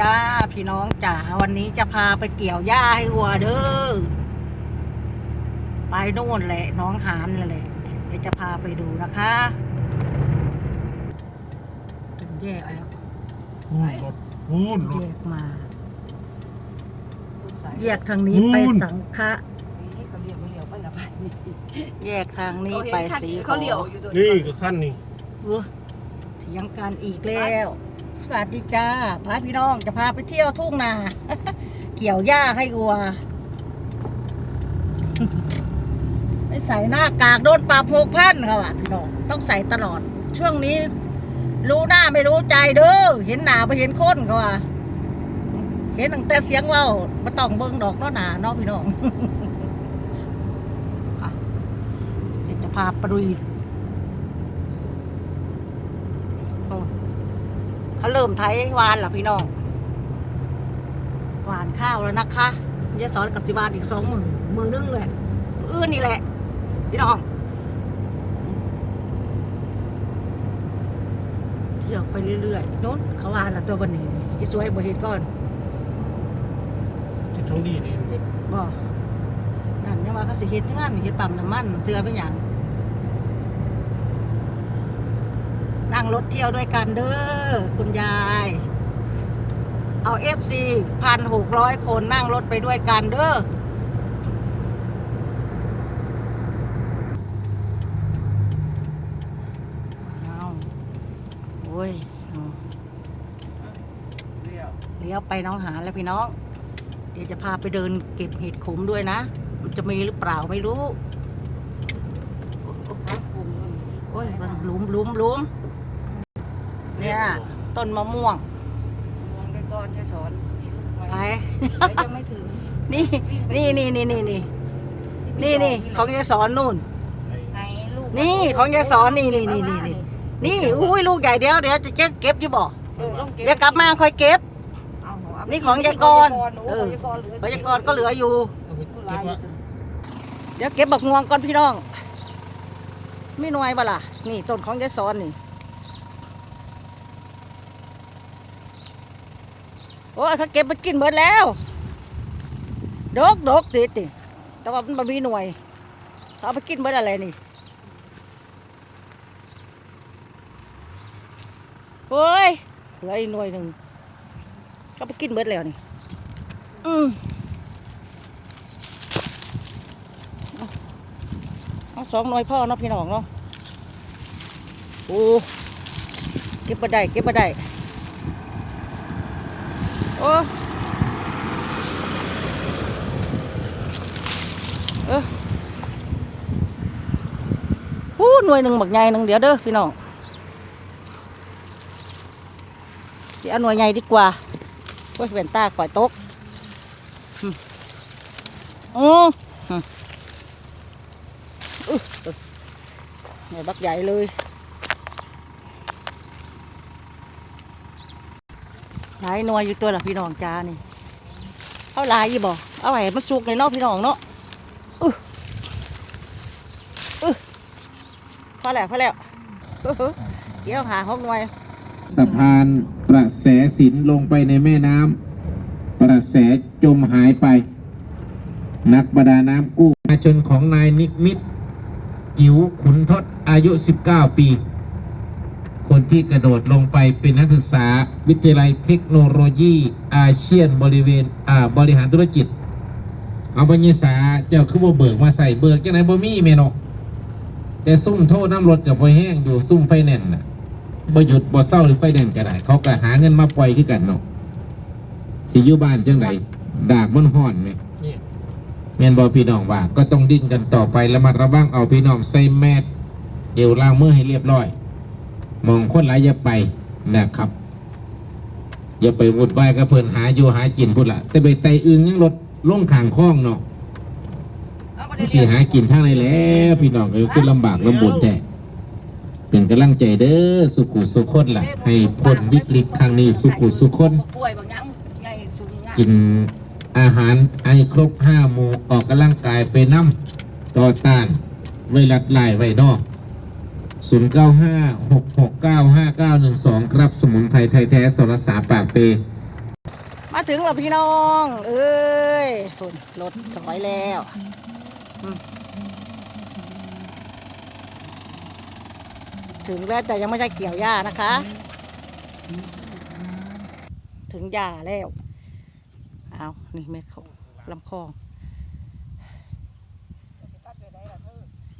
จ้าพี่น้องจ๋าวันนี้จะพาไปเกี่ยวหญ้าให้วัวเด้อไปโน่นแหละน้องหานนั่นแหละเดี๋ยวจะพาไปดูนะคะถึงแยกแล้วพูนรถพูนรแยถกมาแยกทางนี้ไปนู่นสังฆะเขาเลี้ยวเขาเลี้ยวไปละพันนี่แยกทางนี้ไปสีขเขาอเลี้ยวอยู่โดยนี่ก็ขั้นนี่เออเถียงกันอีกแล้ว สวัสดีจ้าพาพี่น้องจะพาไปเที่ยวทุ่งนา เกี่ยวหญ้าให้วัวไม่ใส่หน้ากากโดนปรับหกพันเขาอะพี่น้องต้องใส่ตลอด ช่วงนี้ รู้หน้าไม่รู้ใจเด้อเห็นหนาไปเห็นคนเขาว่าเห็นตั้งแต่เสียงเว่ามาต้องเบิ่งดอกเนาะหนาเนาะพี่น้องเดี๋ยวจะพาไปดูอีกโอ้ เขาเริ่มไถวานแล้วพี่น้องหวานข้าวแล้วนะคะยายสอนกับสิบาทอีกสองมือมือนึงเลยมืออื่นนี่แหละ พี่น้องเที่ยวไปเรื่อยๆโน้นเขาว่าละตัวบันนี้อีสวยบ่เห็นก่อนที่ท้องดีนี่บ่นั่นยังว่าเขาสิเฮ็ดเงื่อนเฮ็ดปั๊มน้ำมันเสื้อเป็นหยัง นั่งรถเที่ยวด้วยกันเด้อคุณยาย เอาเอฟซีพันหกร้อยคนนั่งรถไปด้วยกันเด้อเอาโอ้ยเอาเลี้ยวเลี้ยวไปน้องหาแล้วพี่น้อง เดี๋ยวจะพาไปเดินเก็บเห็ดขมด้วยนะ มันจะมีหรือเปล่าไม่รู้ พักคุม โอ้ยมัน หลุมหลุมหลุมเนี่ยต้นมะม่วงมองไปก่อนจะสอนไปไป ยังไม่ถึงนี่นี่นี่นี่นี่นี่นี่นี่ของยายสอนนู่น ไหนลูกนี่ของยายสอนนี่นี่นี่นี่นี่นี่อุ้ยลูกใหญ่เดี๋ยวเดี๋ยวจะเก็บอยู่บ่เออต้องเก็บเดี๋ยวกลับมาค่อยเก็บ เอาหัวนี่ของยายกรเอเอออเหลือพยากรณ์ก็เหลืออยู่เอาไปเก็บไว้เดี๋ยวเก็บบักงวงก่อนพี่น้อง ไม่หน่วยบ่ล่ะ นี่ต้นของยายสอนนี่ โอ้ยเขาเก็บไปกินหมดแล้ว ดกดกติดนี่แต่ว่ามันมีหน่วย เขาเอาไปกินหมดอะไรนี่โอ้ยเหลืออีกหน่วยหนึ่งเขาไปกินหมดแล้วนี่ อืม เอา สองหน่วยพ่อเนาะพี่น้องเนาะโอ้เก็บมาได้เก็บมาได้โอ้เออหู้หน่วยหนึ่งบักใหญ่หนึ่งเดี๋ยวเด้อพี่น้องเดี๋ยวเอาหน่วยใหญ่ดีกว่าโอ้ยแว่นตาข่อยตกอืม này bắt dậy lươi lại nuôi như tôi là phi nòng cha này áo lại gì bò áo hè mất suốt này nó phi nòng nó ừ ừ phá lẹ phá lẹ เดี๋ยวหาห้องหน่วยสะพานประแสสินลงไปในแม่น้ำประแสจมหายไป นักประดาน้ำกู้ประชาชนของนายนิมิตร จิ๋วขุนทศอายุ 19 ปี คนที่กระโดดลงไปเป็นนักศึกษาวิทยาลัยเทคโนโลยีอาเซียนบริเวณอ่าบริหารธุรกิจ เอาบัญญาษาเจ้าคือบ่เบิกมาใส่เบิกจังไหนบ่มีแม่นกแต่ซุ่มโทษน้ำรถกับไฟแห้งอยู่ซุ่มไฟแน่นน่ะบ่หยุดบ่เศร้าหรือไฟแดงก็ได้เขาก็หาเงินมาปล่อยคือกันเนาะสิอยู่บ้านจังไดดากมันห่อนไหม นี่แม่นบ่พี่น้องว่า ก็ต้องดิ้นกันต่อไปแล้วมาระวังเอาพี่น้องใส่แมสเอวล้างมือให้เรียบร้อย มองคนหลายอย่าไปนะครับ อย่าไปวุ่นวายกับเพิ่นหาอยู่หากินพุ่นละแต่ไปไตอึงยังรถล่งขางคลองเนาะเอาบ่สิเลี้ยวหากินทางไหนแล้วพี่น้องเอ้ยคือลำบากลำบนแท้เป็นกำลังใจเด้อสุขุสุขคนล่ะ ให้พ้นวิกฤตครั้งนี้สุขุสุขคนกิน อาหารไอครบห้าหมู่ออกกำลังกายไปน้ำต่อต้านไวรัสลายไว้นอก0 9 5 6 6 9 5 9 1 2ครับสมุนไพรไทยแท้สรสาปากเปมาถึงแล้วพี่น้อง เอ้ยฝนรถถอยแล้วถึงแล้วแต่ยังไม่ใช่เกี่ยวหญ้านะคะ ถึงหญ้าแล้ว เอานี่แม่เขาลำคลอง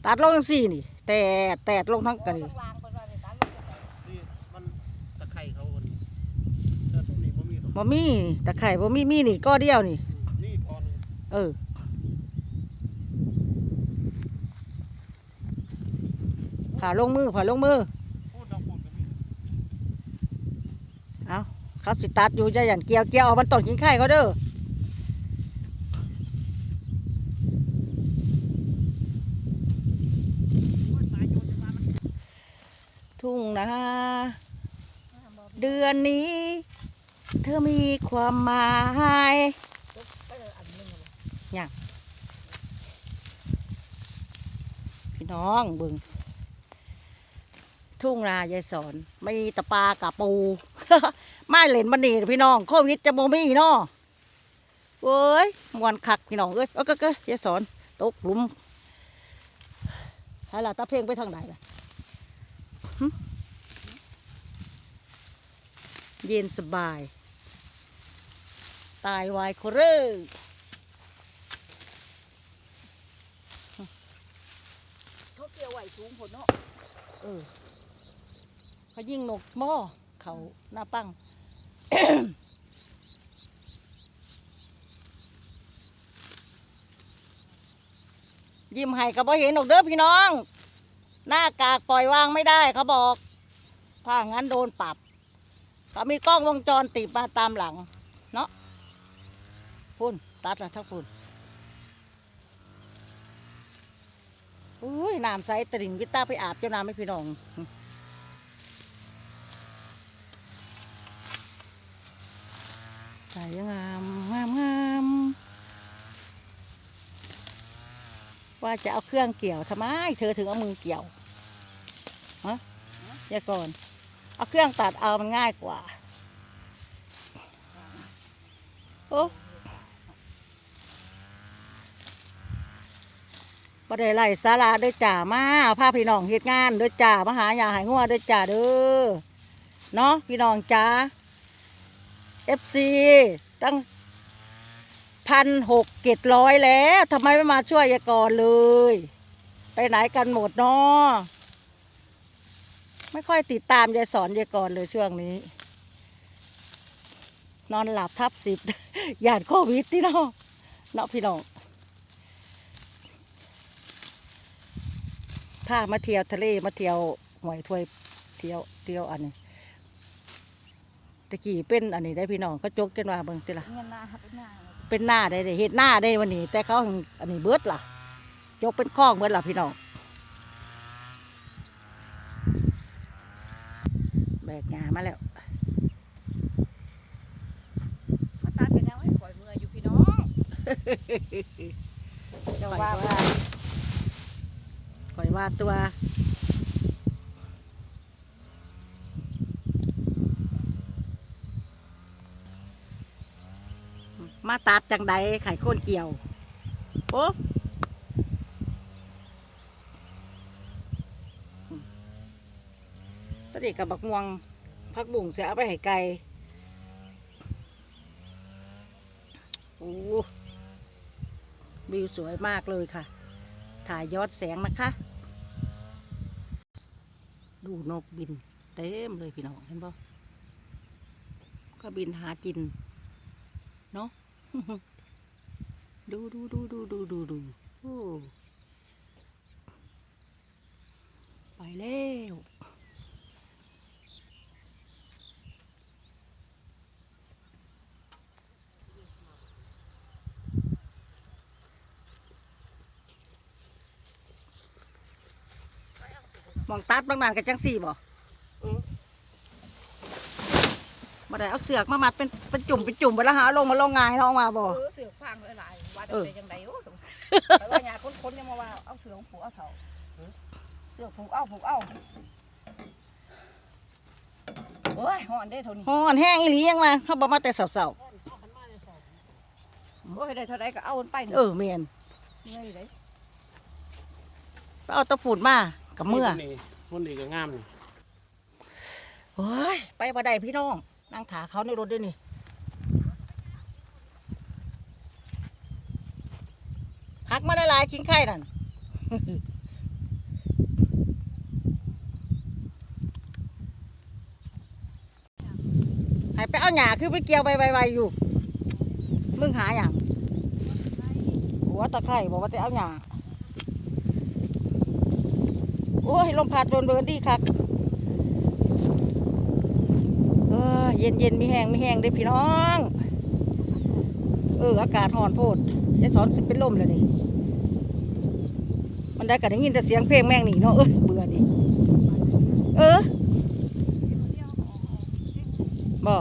ตัดลงจังสี่นี่ แต่แตดลงทั้งกันนี่นี่มันตะไคร่เขาคนนี้แต่ตรงนี้บ่มีหรอกบ่มีตะไคร่บ่มีมีนี่ก็เดียวนี่ นี่พอหนึงเออ ผ่าลงมือผ่าลงมือ พูดทางพูดก็มี เขาสิตัดอยู่จะอย่างเกี่ยวเกี่ยวเอามันต้นกินไข่เขาเด้อทุ่งนาเดือนนี้ เธอมีความหมายอย่างพี่น้องเบึง ทุ่งนายายสอน ไม่ตะปากับปู ไม่เล่นมันนี่พี่น้องโควิดจะโมมีเนาะเว้ยมวนคักพี่น้องเอ้ยเอ้ยก็ก็ยายสอนตกหลุมใช่ละตาเพ่งไปทางไหนล่ะเย็นสบาย ตายวายโคเรอร์เขาเกี่ยวไหวสูงผลเนาะเออเขายิงนกหม้อเขาหน้าปัง ยิ้มให้ก็บ่เห็นหนกเด้อพี่น้อง หน้ากากปล่อยวางไม่ได้เขาบอก ถ้างั้นโดนปรับเขามีกล้องวงจรติดมาตามหลัง เนาะพุ่นตัดละทั้งพุ่นอุ้ยน้ำใสตริ่งวิต้าไปอาบเจ้าน้ำให้พี่น้อง ใสงามงามงามว่าจะเอาเครื่องเกี่ยวทำไม เธอถึงเอามือเกี่ยวฮะอย่าก่อน เอาเครื่องตัดเอามันง่ายกว่า โอ้ประเดี๋ยวไล่สาราด้อจ่ามาพาพี่น้องเฮ็ดงานด้อจ่ามาหาอย่าหายงัวด้อจ่าเด้อเนาะพี่น้องจ้า FC ตั้งพันหกเจ็ดร้อยแล้วทำไมไม่มาช่วยยายก่อนเลย ไปไหนกันหมดเนาะไม่ค่อยติดตามยายสอนยายก่อนเลยช่วงนี้ นอนหลับทับสิบหยาดโควิดที่เนาะเนาะพี่น้องถ้ามาเที่ยวทะเลมาเที่ยวหวยถวยเที่ยวเที่ยวอันนี้ ตะกี้เป็นอันนี้ได้พี่น้องเขาจกกันว่าเบิ่งติล่ะเงินหน้าครับเป็นหน้าเป็นหน้าได้ได้เฮ็ดหน้าได้วันนี้ แต่เขาอันนี้เบิดล่ะยกเป็นข้องเบิดล่ะพี่น้องแบกงามาแล้วมาตัดกันแล้วให้ปล่อยมืออยู่พี่น้องจะว่าว่าคอยว่าตัว มาตัดจังใดไข่ข้นเกี่ยวโอ้ตอนนี้กับบักม่วงพักบุ่งเสียเอาไปให้ไก่โอ้วิวสวยมากเลยค่ะ ถ่ายยอดแสงนะคะ ดูนกบิน เต็มเลยพี่น้องเห็นปะก็บินหากิน เนาะ ดูดูดูดูดูดูดูโอ้ไปแล้วมองตัดบางนานกับจังสี่บ่มา ได้เอาเสือกมามัดเป็นเป็นจุ่มเป็นจุ่มไปแล้วหาลงมาลงงายลงมาบ่เออเสือกฟังเลยหลายว่าจะเออเป็นยังไงโอ้แต่ว่าญาคนๆยังมาว่าเอาเสือกผูกเอาเถาเสือกผูกเอาผูกเอาโอ้ยห่อนได้เท่านี้ฮ้อนแห้งอีหลียังมาเขาบอกมาแต่เสาโอ้ยได้เท่าไรก็เอามันไปเออเมียนเมื่อยเลยไปเอาตะปูดมากับเมื่อนี่คนนี้ก็งามนี่โอ้ยไปบ่ได้พี่น้อง นั่งถาเขาในรถด้วยนี่หักมาได้หลายคิงไข่นั่นให้ไปเอาหยาคือไปเกี่ยวใบใบๆอยู่ มึงหาอย่างหัวตะไคร่บอกว่าจะเอาหยาโอ้ยลมพัดโดนเบิร์นดีคัก เย็นเย็นมีแห้งมีแห้งเด้พี่น้อง เอออากาศร้อนโพดยายสอนสิเป็นลมเลยนี่มันได้กันได้ยินแต่เสียงเพลงแม่งนี่เนาะเออเบื่อดิเออบ่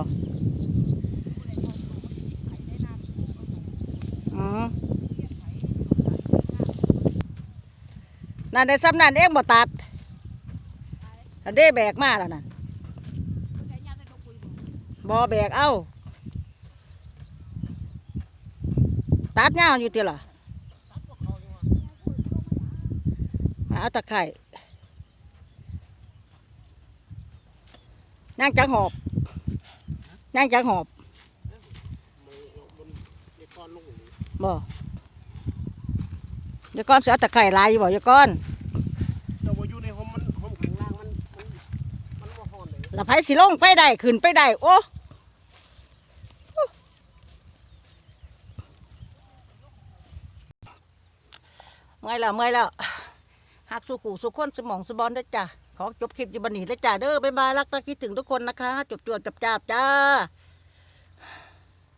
อ๋อนั่นได้ซ้ำนั่นเองบ่ตัดอันเด้แบกมาแล้วนั่น บอแบกเอาตัดเงาอยู่ตีล่ะเอาตะไคร่นั่งจังหอบ นั่งจังหอบมือบนเด็กก้อนลงบ่เดี๋ยวก้อนเสือตะไคร่ลายอยู่บ่เดี๋ยวก้อนเจ้าว่าอยู่ในห้องมันห้องข้างล่างมันมันมันบ่ฮ้อนเลยละไผสิลงไปได้ขึ้นไปได้โอ้ เมื่อยแล้วเมื่อยแล้วหักสุขู่สุขคนสมองสบอนได้จ้ะขอจบคลิปอยู่บันนี้แล้จ้ะเด้อบ๊ายบายรักและคิดถึงทุกคนนะคะจบจวดจับจับจ้า